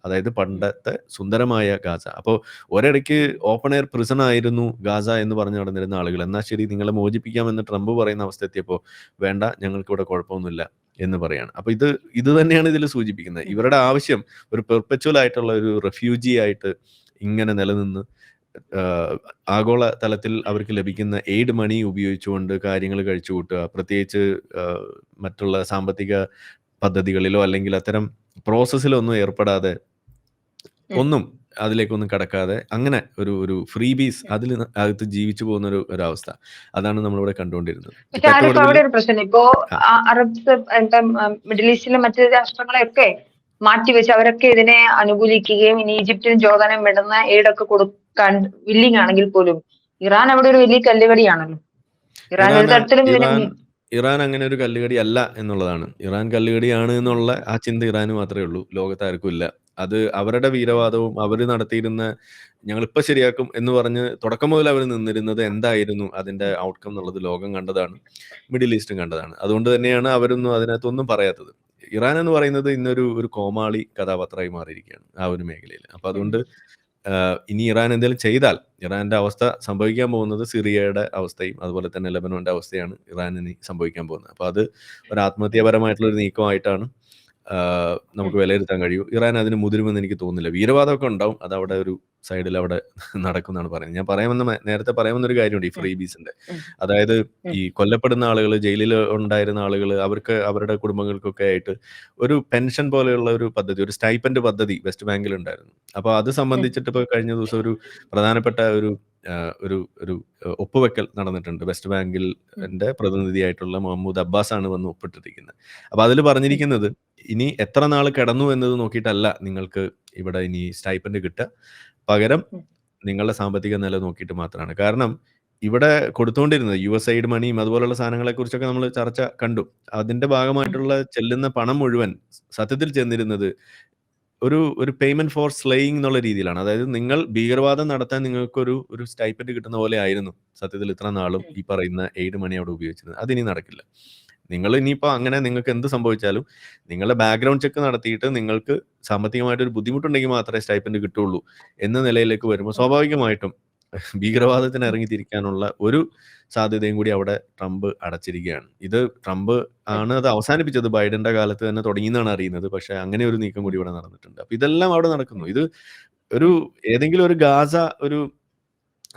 അതായത് പണ്ടത്തെ സുന്ദരമായ ഗാസ. അപ്പോൾ ഒരിടയ്ക്ക് ഓപ്പൺ എയർ പ്രിസൺ ആയിരുന്നു ഗാസ എന്ന് പറഞ്ഞ് നടന്നിരുന്ന ആളുകൾ. എന്നാൽ ശരി നിങ്ങളെ മോചിപ്പിക്കാമെന്ന് ട്രംപ് പറയുന്ന അവസ്ഥ എത്തിയപ്പോൾ വേണ്ട ഞങ്ങൾക്കിവിടെ കുഴപ്പമൊന്നുമില്ല എന്ന് പറയാണ്. അപ്പൊ ഇത് ഇത് തന്നെയാണ് ഇതിൽ സൂചിപ്പിക്കുന്നത്. ഇവരുടെ ആവശ്യം ഒരു പെർപ്പച്വൽ ആയിട്ടുള്ള ഒരു റെഫ്യൂജി ആയിട്ട് ഇങ്ങനെ നിലനിന്ന് ആഗോള തലത്തിൽ അവർക്ക് ലഭിക്കുന്ന എയ്ഡ് മണി ഉപയോഗിച്ചുകൊണ്ട് കാര്യങ്ങൾ കഴിച്ചു കൂട്ടുക പ്രത്യേകിച്ച് മറ്റുള്ള സാമ്പത്തിക പദ്ധതികളിലോ അല്ലെങ്കിൽ അത്തരം പ്രോസസ്സിലൊന്നും ഏർപ്പെടാതെ ഉം. ഒന്നും അതിലേക്കൊന്നും കടക്കാതെ അങ്ങനെ ഒരു ഒരു ഫ്രീ ബീസ് അതിൽ അകത്ത് ജീവിച്ചു പോകുന്ന ഒരു ഒരവസ്ഥ. അതാണ് നമ്മളിവിടെ കണ്ടുകൊണ്ടിരുന്നത്. പക്ഷെ അവിടെ ഒരു പ്രശ്നം. ഇപ്പോ അറബ്സ് എന്താ മിഡിൽ ഈസ്റ്റിലെ മറ്റു രാഷ്ട്രങ്ങളെയൊക്കെ മാറ്റിവെച്ച് അവരൊക്കെ ഇതിനെ അനുകൂലിക്കുകയും ഇനി ഈജിപ്തിനും ജോർദാനും വിടുന്ന എയ്ഡൊക്കെ കൊടുക്കാൻ വില്ലിങ് ആണെങ്കിൽ പോലും ഇറാൻ അവിടെ ഒരു വലിയ കല്ലുകടിയാണല്ലോ. ഇറാൻ ഒരു തരത്തിലും ഇറാൻ അങ്ങനെ ഒരു കല്ലുകടി അല്ല എന്നുള്ളതാണ്. ഇറാൻ കല്ലുകടിയാണ് എന്നുള്ള ആ ചിന്ത ഇറാന് മാത്രമേ ഉള്ളൂ. ലോകത്ത് ആർക്കും ഇല്ല. അത് അവരുടെ വീരവാദവും അവർ നടത്തിയിരുന്ന ഞങ്ങളിപ്പോൾ ശരിയാക്കും എന്ന് പറഞ്ഞ് തുടക്കം മുതൽ അവർ നിന്നിരുന്നത് എന്തായിരുന്നു അതിന്റെ ഔട്ട്കം എന്നുള്ളത് ലോകം കണ്ടതാണ്. മിഡിൽ ഈസ്റ്റും കണ്ടതാണ്. അതുകൊണ്ട് തന്നെയാണ് അവരൊന്നും അതിനകത്തൊന്നും പറയാത്തത്. ഇറാൻ എന്ന് പറയുന്നത് ഇന്നൊരു ഒരു കോമാളി കഥാപാത്രമായി മാറിയിരിക്കുകയാണ് ആ ഒരു മേഖലയിൽ. അപ്പൊ അതുകൊണ്ട് ഇനി ഇറാൻ എന്തെങ്കിലും ചെയ്താൽ ഇറാന്റെ അവസ്ഥ സംഭവിക്കാൻ പോകുന്നത് സിറിയയുടെ അവസ്ഥയും അതുപോലെ തന്നെ ലെബനോന്റെ അവസ്ഥയാണ് ഇറാൻ ഇനി സംഭവിക്കാൻ പോകുന്നത്. അപ്പോൾ അത് ഒരു ആത്മഹത്യാപരമായിട്ടുള്ള ഒരു നീക്കമായിട്ടാണ്. നമുക്ക് വിലയിരുത്താൻ കഴിയൂ. ഇറാൻ അതിന് മുതിരുമെന്ന് എനിക്ക് തോന്നുന്നില്ല. വീരവാദമൊക്കെ ഉണ്ടാവും. അത് അവിടെ ഒരു സൈഡിൽ അവിടെ നടക്കുമെന്നാണ് പറയുന്നത്. ഞാൻ പറയാമെന്ന് നേരത്തെ പറയാമെന്നൊരു ഒരു കാര്യമുണ്ട് ഈ. ഫ്രീബീസിന്റെ. അതായത് ഈ കൊല്ലപ്പെടുന്ന ആളുകൾ ജയിലിൽ ഉണ്ടായിരുന്ന ആളുകൾ അവർക്ക് അവരുടെ കുടുംബങ്ങൾക്കൊക്കെ ആയിട്ട് ഒരു പെൻഷൻ പോലെയുള്ള ഒരു പദ്ധതി ഒരു സ്റ്റൈപ്പൻഡ് പദ്ധതി വെസ്റ്റ് ബാങ്കിൽ ഉണ്ടായിരുന്നു. അപ്പോൾ അത് സംബന്ധിച്ചിട്ട് ഇപ്പൊ കഴിഞ്ഞ ദിവസം ഒരു പ്രധാനപ്പെട്ട ഒരു ഒരു ഒരു ഒപ്പുവെക്കൽ നടന്നിട്ടുണ്ട്. വെസ്റ്റ് ബാങ്കിൽ പ്രതിനിധിയായിട്ടുള്ള മുഹമ്മൂദ് അബ്ബാസ് ആണ് വന്ന് ഒപ്പിട്ടിരിക്കുന്നത്. അപ്പൊ അതിൽ പറഞ്ഞിരിക്കുന്നത് ഇനി എത്ര നാൾ കിടന്നു എന്നത് നോക്കിയിട്ടല്ല നിങ്ങൾക്ക് ഇവിടെ ഇനി സ്റ്റൈപ്പൻഡ് കിട്ടുക. പകരം നിങ്ങളുടെ സാമ്പത്തിക നില നോക്കിയിട്ട് മാത്രമാണ്. കാരണം ഇവിടെ കൊടുത്തുകൊണ്ടിരുന്നത് യു എസ് ഐഡ് മണിയും അതുപോലുള്ള സാധനങ്ങളെ കുറിച്ചൊക്കെ നമ്മൾ ചർച്ച കണ്ടു. അതിന്റെ ഭാഗമായിട്ടുള്ള ചെല്ലുന്ന പണം മുഴുവൻ സത്യത്തിൽ ചെന്നിരുന്നത് ഒരു ഒരു പേയ്മെന്റ് ഫോർ സ്ലേയിങ് എന്നുള്ള രീതിയിലാണ്. അതായത് നിങ്ങൾ ഭീകരവാദം നടത്താൻ നിങ്ങൾക്കൊരു ഒരു സ്റ്റൈപ്പൻഡ് കിട്ടുന്ന പോലെ ആയിരുന്നു സത്യത്തിൽ ഇത്ര നാളും ഈ പറയുന്ന എയ്ഡ് മണി അവിടെ ഉപയോഗിച്ചിരുന്നത്. അതിനി നടക്കില്ല. നിങ്ങൾ ഇനിയിപ്പോൾ അങ്ങനെ നിങ്ങൾക്ക് എന്ത് സംഭവിച്ചാലും നിങ്ങളുടെ ബാക്ക്ഗ്രൗണ്ട് ചെക്ക് നടത്തിയിട്ട് നിങ്ങൾക്ക് സാമ്പത്തികമായിട്ട് ഒരു ബുദ്ധിമുട്ടുണ്ടെങ്കിൽ മാത്രമേ സ്റ്റൈപ്പൻഡ് കിട്ടുള്ളൂ എന്ന നിലയിലേക്ക് വരുമ്പോൾ സ്വാഭാവികമായിട്ടും ഭീകരവാദത്തിന്. ഇറങ്ങിത്തിരിക്കാനുള്ള ഒരു സാധ്യതയും കൂടി അവിടെ ട്രംപ് അടച്ചിരിക്കുകയാണ്. ഇത് ട്രംപ് ആണ് അത് അവസാനിപ്പിച്ചത്. ബൈഡന്റെ കാലത്ത് തന്നെ തുടങ്ങിയെന്നാണ് അറിയുന്നത്. പക്ഷെ അങ്ങനെ ഒരു നീക്കം കൂടി. ഇവിടെ നടന്നിട്ടുണ്ട്. അപ്പൊ ഇതെല്ലാം അവിടെ നടക്കുന്നു. ഇത് ഒരു ഏതെങ്കിലും ഒരു ഗാസ ഒരു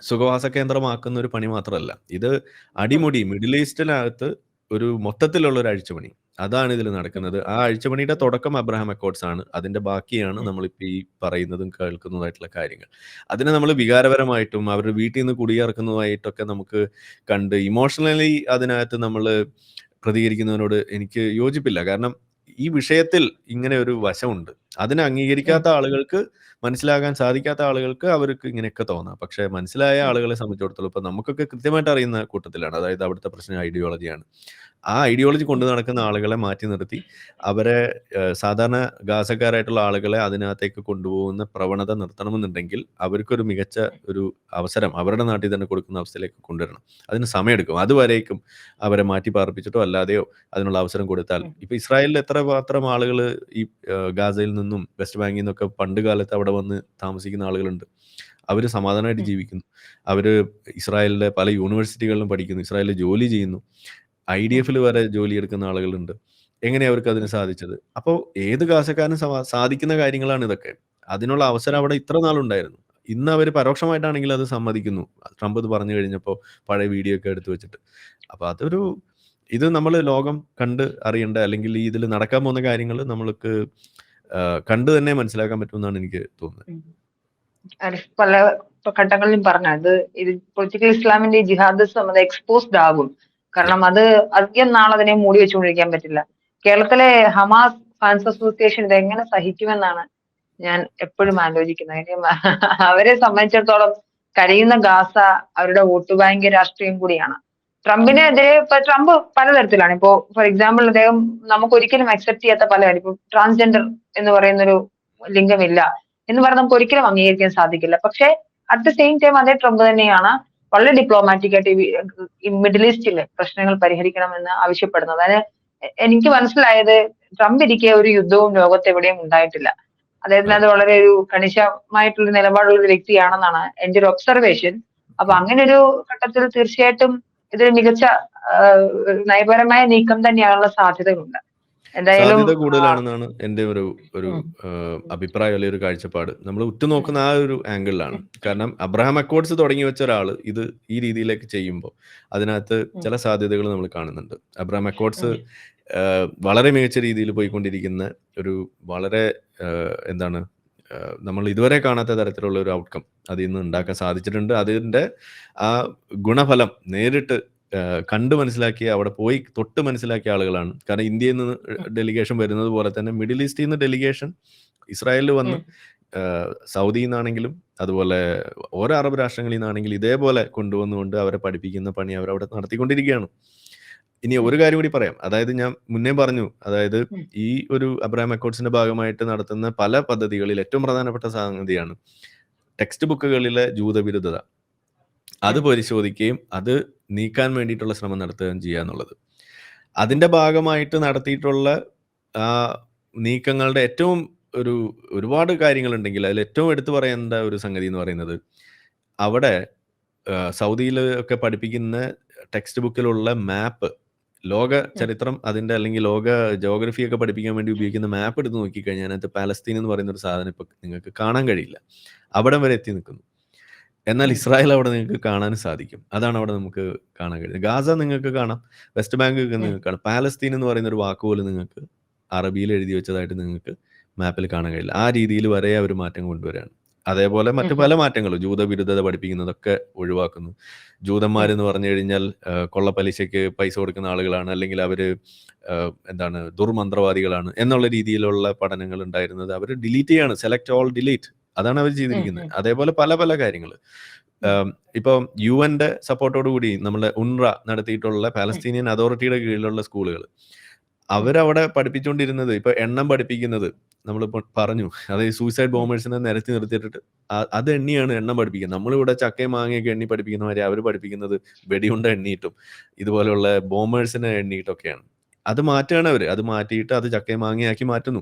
സുഖവാസ കേന്ദ്രമാക്കുന്ന ഒരു പണി മാത്രമല്ല. ഇത് അടിമുടി മിഡിൽ ഈസ്റ്റിനകത്ത് ഒരു മൊത്തത്തിലുള്ള ഒരു അഴിച്ചുപണി. അതാണ് ഇതിൽ നടക്കുന്നത്. ആ അഴിച്ചുപണിയുടെ തുടക്കം അബ്രഹാം അക്കോർഡ്സ് ആണ്. അതിന്റെ ബാക്കിയാണ് നമ്മളിപ്പോൾ നമ്മളിപ്പോ ഈ പറയുന്നതും കേൾക്കുന്നതായിട്ടുള്ള കാര്യങ്ങൾ. അതിനെ നമ്മൾ വികാരപരമായിട്ടും അവരുടെ വീട്ടിൽ നിന്ന് കുടിയിറക്കുന്നതായിട്ടൊക്കെ നമുക്ക് കണ്ട് ഇമോഷണലി അതിനകത്ത് നമ്മൾ പ്രതികരിക്കുന്നതിനോട് എനിക്ക് യോജിപ്പില്ല. കാരണം ഈ വിഷയത്തിൽ ഇങ്ങനെ ഒരു വശമുണ്ട്. അതിനെ അംഗീകരിക്കാത്ത ആളുകൾക്ക് മനസ്സിലാകാൻ സാധിക്കാത്ത ആളുകൾക്ക് അവർക്ക് ഇങ്ങനെയൊക്കെ തോന്നാം. പക്ഷെ മനസ്സിലായ ആളുകളെ സംബന്ധിച്ചിടത്തോളം ഇപ്പൊ നമുക്കൊക്കെ കൃത്യമായിട്ട് അറിയുന്ന കൂട്ടത്തിലാണ്. അതായത് അവിടുത്തെ പ്രശ്നം ഐഡിയോളജിയാണ്. ആ ഐഡിയോളജി കൊണ്ട് നടക്കുന്ന ആളുകളെ മാറ്റി നിർത്തി അവരെ സാധാരണ ഗാസക്കാരായിട്ടുള്ള ആളുകളെ അതിനകത്തേക്ക് കൊണ്ടുപോകുന്ന പ്രവണത നിർത്തണമെന്നുണ്ടെങ്കിൽ അവർക്കൊരു മികച്ച ഒരു അവസരം അവരുടെ നാട്ടിൽ തന്നെ കൊടുക്കുന്ന അവസ്ഥയിലേക്ക് കൊണ്ടുവരണം. അതിന് സമയമെടുക്കും. അതുവരേക്കും അവരെ മാറ്റി പാർപ്പിച്ചിട്ടോ അല്ലാതെയോ അതിനുള്ള അവസരം കൊടുത്താൽ. ഇപ്പൊ ഇസ്രായേലിൽ എത്രമാത്രം ആളുകൾ ഈ ഗാസയിൽ നിന്നും വെസ്റ്റ് ബാങ്കിൽ നിന്നൊക്കെ പണ്ട് കാലത്ത് അവിടെ വന്ന് താമസിക്കുന്ന ആളുകളുണ്ട്. അവർ സമാധാനമായിട്ട് ജീവിക്കുന്നു. അവർ ഇസ്രായേലിലെ പല യൂണിവേഴ്സിറ്റികളിലും പഠിക്കുന്നു. ഇസ്രായേലിൽ ജോലി ചെയ്യുന്നു. ഉം. ഐഡിഎഫിൽ വരെ ജോലി എടുക്കുന്ന ആളുകളുണ്ട്. എങ്ങനെയാ അവർക്ക് അതിന്. സാധിച്ചത്? അപ്പോൾ ഏത് കാശക്കാരനും സാധിക്കുന്ന കാര്യങ്ങളാണ് ഇതൊക്കെ. അതിനുള്ള അവസരം. അവിടെ ഇത്ര നാളുണ്ടായിരുന്നു. ഇന്ന് അവർ പരോക്ഷമായിട്ടാണെങ്കിൽ അത് സമ്മതിക്കുന്നു. ട്രംപ് ഇത് പറഞ്ഞു കഴിഞ്ഞപ്പോൾ പഴയ വീഡിയോ ഒക്കെ എടുത്തു വെച്ചിട്ട്. അപ്പൊ അതൊരു ഇത് നമ്മൾ ലോകം കണ്ട് അറിയേണ്ട അല്ലെങ്കിൽ ഇതിൽ നടക്കാൻ പോകുന്ന കാര്യങ്ങൾ നമ്മൾക്ക് കണ്ടു തന്നെ മനസ്സിലാക്കാൻ പറ്റുമെന്നാണ് എനിക്ക് തോന്നുന്നത് പല ഘട്ടങ്ങളിലും പറഞ്ഞത് ഇത് പൊളിറ്റിക്കൽ ഇസ്ലാമിന്റെ ജിഹാദിസം അത് എക്സ്പോസ്ഡ് ആകും കാരണം അത് അധികം നാൾ അതിനെ മൂടി വെച്ചുകൊണ്ടിരിക്കാൻ പറ്റില്ല. കേരളത്തിലെ ഹമാസ് ഫാൻസ് അസോസിയേഷൻ ഇത് എങ്ങനെ സഹിക്കുമെന്നാണ് ഞാൻ എപ്പോഴും ആലോചിക്കുന്നത്. കാര്യം അവരെ സംബന്ധിച്ചിടത്തോളം കഴിയുന്ന ഗാസ അവരുടെ വോട്ട് ബാങ്ക് രാഷ്ട്രീയം കൂടിയാണ്. ട്രംപിനെതിരെ ഇപ്പൊ ട്രംപ് പലതരത്തിലാണ്. ഇപ്പോ ഫോർ എക്സാമ്പിൾ അദ്ദേഹം നമുക്ക് ഒരിക്കലും അക്സെപ്റ്റ് ചെയ്യാത്ത പല കാര്യം ഇപ്പൊ ട്രാൻസ്ജെൻഡർ എന്ന് പറയുന്ന ഒരു ലിംഗമില്ല എന്ന് പറഞ്ഞ് നമുക്ക് ഒരിക്കലും അംഗീകരിക്കാൻ സാധിക്കില്ല. പക്ഷെ അറ്റ് ദ സെയിം ടൈം അതേ ട്രംപ് തന്നെയാണ് വളരെ ഡിപ്ലോമാറ്റിക് ആയിട്ട് മിഡിൽ ഈസ്റ്റിലെ പ്രശ്നങ്ങൾ പരിഹരിക്കണമെന്ന് ആവശ്യപ്പെടുന്നത് അതിന് എനിക്ക് മനസ്സിലായത് ട്രംപ് ഇരിക്കെ ഒരു യുദ്ധവും ലോകത്ത് എവിടെയും ഉണ്ടായിട്ടില്ല. അദ്ദേഹത്തിന് അത് വളരെ ഒരു കണിശമായിട്ടുള്ള നിലപാടുള്ള ഒരു വ്യക്തിയാണെന്നാണ് എന്റെ ഒരു ഒബ്സർവേഷൻ അപ്പൊ അങ്ങനെ ഒരു ഘട്ടത്തിൽ തീർച്ചയായിട്ടും ഇതൊരു മികച്ച നയപരമായ നീക്കം തന്നെയാണുള്ള സാധ്യതകളുണ്ട്. എന്തായാലും കൂടുതലാണെന്നാണ് എന്റെ ഒരു ഒരു അഭിപ്രായം അല്ലെങ്കിൽ ഒരു കാഴ്ചപ്പാട്. നമ്മൾ ഉറ്റുനോക്കുന്ന ആ ഒരു ആംഗിളിലാണ് കാരണം അബ്രഹാം അക്കോർഡ്സ് തുടങ്ങി വെച്ച ഒരാൾ ഇത് ഈ രീതിയിലേക്ക് ചെയ്യുമ്പോൾ അതിനകത്ത് ചില സാധ്യതകൾ നമ്മൾ കാണുന്നുണ്ട്. അബ്രഹാം അക്കോർഡ്സ് വളരെ മികച്ച രീതിയിൽ പോയിക്കൊണ്ടിരിക്കുന്ന ഒരു വളരെ എന്താണ് നമ്മൾ ഇതുവരെ കാണാത്ത തരത്തിലുള്ള ഒരു ഔട്ട്കം അതിൽ നിന്ന് ഉണ്ടാക്കാൻ സാധിച്ചിട്ടുണ്ട്. അതിന്റെ ആ ഗുണഫലം നേരിട്ട് കണ്ട് മനസ്സിലാക്കിയ അവിടെ പോയി തൊട്ട് മനസ്സിലാക്കിയ ആളുകളാണ്. കാരണം ഇന്ത്യയിൽ നിന്ന് ഡെലിഗേഷൻ വരുന്നത് പോലെ തന്നെ മിഡിൽ ഈസ്റ്റിൽ നിന്ന് ഡെലിഗേഷൻ ഇസ്രായേലിൽ വന്ന്. സൗദിയിൽ നിന്നാണെങ്കിലും അതുപോലെ ഓരോ അറബ് രാഷ്ട്രങ്ങളിൽ നിന്നാണെങ്കിലും ഇതേപോലെ കൊണ്ടുവന്നുകൊണ്ട് അവരെ പഠിപ്പിക്കുന്ന പണി അവർ അവിടെ നടത്തിക്കൊണ്ടിരിക്കുകയാണ്. ഇനി ഒരു കാര്യം കൂടി പറയാം. അതായത് ഞാൻ മുന്നേ പറഞ്ഞു അതായത് ഈ ഒരു അബ്രാം അക്കോഡ്സിന്റെ ഭാഗമായിട്ട് നടത്തുന്ന പല പദ്ധതികളിൽ ഏറ്റവും പ്രധാനപ്പെട്ട സംഗതിയാണ് ടെക്സ്റ്റ് ബുക്കുകളിലെ ജൂതവിരുദ്ധത. അത് പരിശോധിക്കുകയും അത് നീക്കാൻ വേണ്ടിയിട്ടുള്ള ശ്രമം നടത്തുകയും ചെയ്യുക എന്നുള്ളത്. അതിന്റെ ഭാഗമായിട്ട് നടത്തിയിട്ടുള്ള നീക്കങ്ങളുടെ ഏറ്റവും ഒരു ഒരുപാട് കാര്യങ്ങളുണ്ടെങ്കിൽ അതിൽ ഏറ്റവും എടുത്തു പറയേണ്ട ഒരു സംഗതി എന്ന് പറയുന്നത് അവിടെ സൗദിയിൽ ഒക്കെ പഠിപ്പിക്കുന്ന ടെക്സ്റ്റ് ബുക്കിലുള്ള മാപ്പ് ലോക ചരിത്രം അതിന്റെ അല്ലെങ്കിൽ ലോക ജോഗ്രഫി ഒക്കെ പഠിപ്പിക്കാൻ വേണ്ടി ഉപയോഗിക്കുന്ന മാപ്പ് എടുത്ത് നോക്കിക്കഴിഞ്ഞാൽ അതിനകത്ത് പാലസ്തീൻ എന്ന് പറയുന്ന ഒരു സാധനം ഇപ്പൊ നിങ്ങൾക്ക് കാണാൻ കഴിയില്ല. അവിടം വരെ എത്തി നിൽക്കുന്നു. എന്നാൽ ഇസ്രായേൽ അവിടെ നിങ്ങൾക്ക് കാണാൻ സാധിക്കും. അതാണ് അവിടെ നമുക്ക് കാണാൻ കഴിയുന്നത്. ഗാസ നിങ്ങൾക്ക് കാണാം. വെസ്റ്റ് ബാങ്ക് നിങ്ങൾക്ക് കാണാം. പാലസ്തീൻ എന്ന് പറയുന്ന ഒരു വാക്ക് പോലും നിങ്ങൾക്ക് അറബിയിൽ എഴുതി വെച്ചതായിട്ട് നിങ്ങൾക്ക് മാപ്പിൽ കാണാൻ കഴിയില്ല. ആ രീതിയിൽ വരെ അവർ മാറ്റം കൊണ്ടുവരികയാണ് അതേപോലെ മറ്റു പല മാറ്റങ്ങളും. ജൂതവിരുദ്ധത പഠിപ്പിക്കുന്നതൊക്കെ ഒഴിവാക്കുന്നു. ജൂതന്മാരെന്ന് പറഞ്ഞു കഴിഞ്ഞാൽ കൊള്ളപ്പലിശയ്ക്ക് പൈസ കൊടുക്കുന്ന ആളുകളാണ്. അല്ലെങ്കിൽ അവർ എന്താണ് ദുർമന്ത്രവാദികളാണ്. എന്നുള്ള രീതിയിലുള്ള പഠനങ്ങൾ ഉണ്ടായിരുന്നത് അവർ ഡിലീറ്റ് ചെയ്യാണ്. സെലക്ട് ഓൾ ഡിലീറ്റ് അതാണ് അവർ ചെയ്തിരിക്കുന്നത്. അതേപോലെ പല പല കാര്യങ്ങൾ ഇപ്പൊ യു എന്റെ സപ്പോർട്ടോട് കൂടി നമ്മുടെ ഉൺറ നടത്തിയിട്ടുള്ള പാലസ്തീനിയൻ അതോറിറ്റിയുടെ കീഴിലുള്ള സ്കൂളുകൾ അവരവിടെ പഠിപ്പിച്ചുകൊണ്ടിരുന്നത് ഇപ്പൊ എണ്ണം പഠിപ്പിക്കുന്നത് നമ്മൾ പറഞ്ഞു. അതായത് സൂയിസൈഡ് ബോംബേഴ്സിനെ നിരത്തി നിർത്തിയിട്ടിട്ട് അത് എണ്ണിയാണ് എണ്ണം പഠിപ്പിക്കുന്നത്. നമ്മളിവിടെ ചക്കയും മാങ്ങയൊക്കെ എണ്ണി പഠിപ്പിക്കുന്ന മാതിരി അവർ പഠിപ്പിക്കുന്നത് വെടിയുണ്ട എണ്ണിയിട്ടും ഇതുപോലെയുള്ള ബോംബേഴ്സിനെ എണ്ണിയിട്ടൊക്കെയാണ് അത് മാറ്റുകയാണ് അവർ അത് മാറ്റിയിട്ട് അത് ചക്കയും മാങ്ങയാക്കി മാറ്റുന്നു.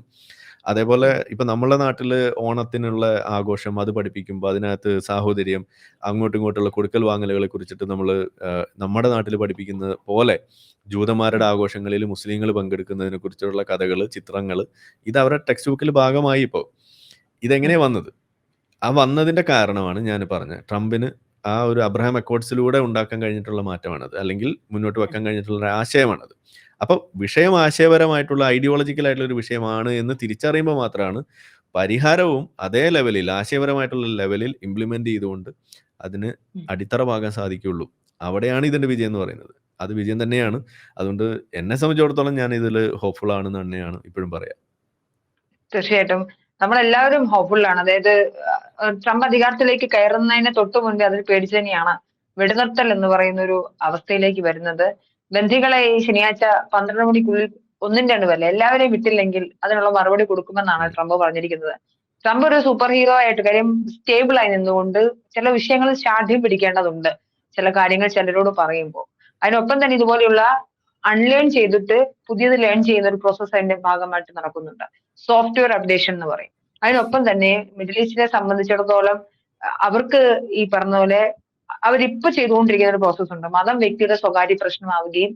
അതേപോലെ ഇപ്പൊ നമ്മളെ നാട്ടിൽ ഓണത്തിനുള്ള ആഘോഷം അത് പഠിപ്പിക്കുമ്പോൾ അതിനകത്ത് സാഹോദര്യം അങ്ങോട്ടും ഇങ്ങോട്ടുള്ള കൊടുക്കൽ വാങ്ങലുകളെ കുറിച്ചിട്ട് നമ്മൾ നമ്മുടെ നാട്ടിൽ പഠിപ്പിക്കുന്ന പോലെ ജൂതന്മാരുടെ ആഘോഷങ്ങളിൽ മുസ്ലിങ്ങൾ പങ്കെടുക്കുന്നതിനെ കുറിച്ചുള്ള കഥകൾ ചിത്രങ്ങൾ ഇത് അവരുടെ ടെക്സ്റ്റ് ബുക്കിൽ ഭാഗമായി ഇപ്പോൾ ഇതെങ്ങനെയാണ് വന്നത്? ആ വന്നതിന്റെ കാരണമാണ് ഞാൻ പറഞ്ഞത് ട്രംപിന് ആ ഒരു അബ്രഹാം അക്കോർഡ്സിലൂടെ ഉണ്ടാക്കാൻ കഴിഞ്ഞിട്ടുള്ള മാറ്റമാണത്. അല്ലെങ്കിൽ മുന്നോട്ട് വെക്കാൻ കഴിഞ്ഞിട്ടുള്ള ഒരു ആശയമാണത്. അപ്പൊ വിഷയം ആശയപരമായിട്ടുള്ള ഐഡിയോളജിക്കൽ ആയിട്ടുള്ള ഒരു വിഷയമാണ് എന്ന് തിരിച്ചറിയുമ്പോൾ മാത്രമാണ് പരിഹാരവും അതേ ലെവലിൽ ആശയപരമായിട്ടുള്ള ലെവലിൽ ഇംപ്ലിമെന്റ് ചെയ്തുകൊണ്ട് അതിന് അടിത്തറമാകാൻ സാധിക്കുള്ളൂ അവിടെയാണ് ഇതിന്റെ വിജയം എന്ന് പറയുന്നത്. അത് വിജയം തന്നെയാണ്. അതുകൊണ്ട് എന്നെ സംബന്ധിച്ചിടത്തോളം ഞാൻ ഇതിൽ ഹോപ്പ്ഫുൾ ആണെന്ന് തന്നെയാണ് ഇപ്പോഴും പറയാം. തീർച്ചയായിട്ടും. നമ്മളെല്ലാവരും ഹോപ്പ്ഫുൾ ആണ്. അതായത് ട്രംപ് അധികാരത്തിലേക്ക് കയറുന്നതിന് തൊട്ടു മുൻപേ അതിൽ പേടിച്ചു തന്നെയാണ് വെടിനിർത്തൽ എന്ന് പറയുന്ന ഒരു അവസ്ഥയിലേക്ക് വരുന്നത്. ബന്ധികളെ ഈ ശനിയാഴ്ച പന്ത്രണ്ട് മണിക്കുള്ളിൽ ഒന്നും രണ്ടും എല്ലാവരെയും വിട്ടില്ലെങ്കിൽ അതിനുള്ള മറുപടി കൊടുക്കുമെന്നാണ് ട്രംപ് പറഞ്ഞിരിക്കുന്നത്. ട്രംപ് ഒരു സൂപ്പർ ഹീറോ ആയിട്ട് കാര്യം സ്റ്റേബിൾ ആയി നിന്നുകൊണ്ട് ചില വിഷയങ്ങൾ ശാഠ്യം പിടിക്കേണ്ടതുണ്ട്. ചില കാര്യങ്ങൾ ചിലരോട് പറയുമ്പോൾ. അതിനൊപ്പം തന്നെ ഇതുപോലെയുള്ള അൺലേൺ ചെയ്തിട്ട് പുതിയത് ലേൺ ചെയ്യുന്ന ഒരു പ്രോസസ്സ് അതിന്റെ ഭാഗമായിട്ട് നടക്കുന്നുണ്ട്. സോഫ്റ്റ്വെയർ അപ്ഡേഷൻ എന്ന് പറയും. അതിനൊപ്പം തന്നെ മിഡിൽ ഈസ്റ്റിനെ സംബന്ധിച്ചിടത്തോളം അവർക്ക് ഈ പറഞ്ഞ പോലെ അവരിപ്പോ ചെയ്തുകൊണ്ടിരിക്കുന്ന ഒരു പ്രോസസ്സ് ഉണ്ട്. മതം വ്യക്തിയുടെ സ്വകാര്യ പ്രശ്നമാവുകയും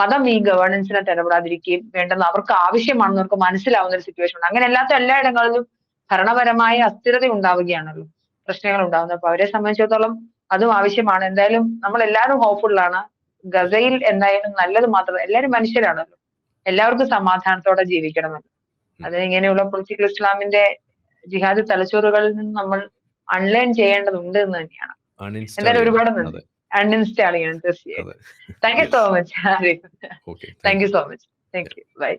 മതം ഈ ഗവേണൻസിനെ ഇടപെടാതിരിക്കുകയും വേണ്ടെന്ന് അവർക്ക് ആവശ്യമാണെന്ന് അവർക്ക് മനസ്സിലാവുന്ന ഒരു സിറ്റുവേഷൻ ഉണ്ട്. അങ്ങനെ അല്ലാത്ത എല്ലായിടങ്ങളിലും ഭരണപരമായ അസ്ഥിരത ഉണ്ടാവുകയാണല്ലോ. പ്രശ്നങ്ങൾ ഉണ്ടാവുന്നത്. അപ്പൊ അവരെ സംബന്ധിച്ചിടത്തോളം അതും ആവശ്യമാണ്. എന്തായാലും നമ്മൾ എല്ലാവരും ഹോപ്പ്ഫുള്ളാണ് ഗസയിൽ എന്തായാലും നല്ലത് മാത്രം എല്ലാവരും മനുഷ്യരാണല്ലോ. എല്ലാവർക്കും സമാധാനത്തോടെ ജീവിക്കണമെന്ന്. അത് ഇങ്ങനെയുള്ള പൊളിറ്റിക്കൽ ഇസ്ലാമിന്റെ ജിഹാദ് തലച്ചോറുകളിൽ നിന്ന് നമ്മൾ അൺലേൺ ചെയ്യേണ്ടതുണ്ട് എന്ന് തന്നെയാണ്. എന്തായാലും ഒരുപാട് നന്ദി. അൺഇൻസ്റ്റാൾ ചെയ്യണം തീർച്ചയായും. Thank you so much Arif thank you so much thank you bye